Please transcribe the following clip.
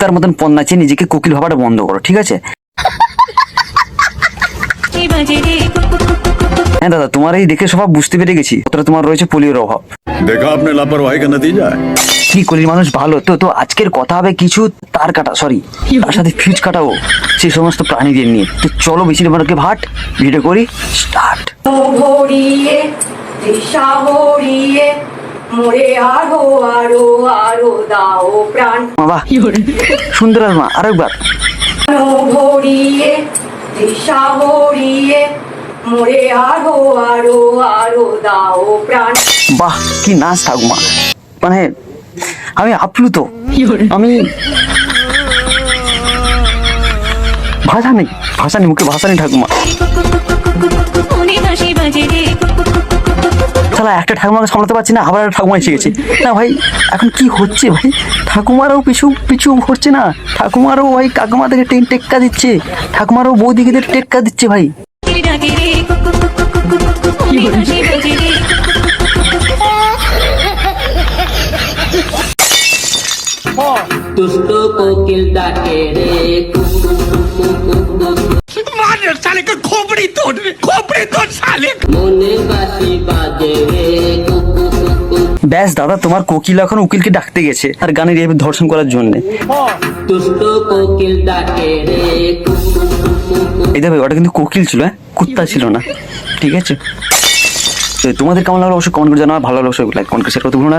কুত্তার মতন পণ চেয়ে নিজেকে কোকিল ভাবাটা বন্ধ করো ঠিক আছে? হ্যাঁ দাদা তোমার এই দেখে সবাই বুঝতে পেরে গেছি তোরা তোমার রয়েছে পোলিওর অভাব। দেখা আপনার লাপরওয়াহি কেন দিয়ে যায়? কি করি মানুষ ভালো তো তো আজকের কথা হবে কিছু তার কাটা সরি তার সাথে ফিউজ কাটাও সেই সমস্ত প্রাণীদের নিয়ে। তো চলো বেশি মানুষকে ভাট ভিডিও করি স্টার্ট মোরে আরও আরও আরও দাও প্রাণ। বাবা সুন্দর মা আরেকবার ভরিয়ে দিশা হরিয়ে মোরে আরও আরও আরও দাও প্রাণ। বাহ কি নাচ ঠাকুমা মানে আমি আপ্লুত। আমি ভাষা নেই ভাষা নেই মুখে ভাষা নেই ঠাকুমা একটা ঠাকুমাকে সামলাতে পারছি না আবার একটা ঠাকুমা এসে গেছে। না ভাই এখন কি হচ্ছে ভাই? ঠাকুমারও পিছু পিছু হচ্ছে না। ঠাকুমারও ভাই কাকুমা থেকে টেন টেক্কা দিচ্ছে। ঠাকুমারও বৌদিকে টেক্কা দিচ্ছে ভাই। দুষ্ট কোকিল ডাকে রে কুকু কুকু কুকু মনে বাসি কুকু ব্যাস, দাদা, তোমার কোকিল এখন উকিলকে ডাকতে গেছে আর গানের এভাবে ধর্ষণ করার জন্য। এই দেখো, ওটা কিন্তু কোকিল ছিল হ্যাঁ? কুত্তা ছিল না, ঠিক আছে? তোমাদের কেমন লাগল অবশ্যই কমেন্ট করে জানাও ভালো লাগল অবশ্যই লাইক কমেন্ট করে শেয়ার করতে ভুলো না।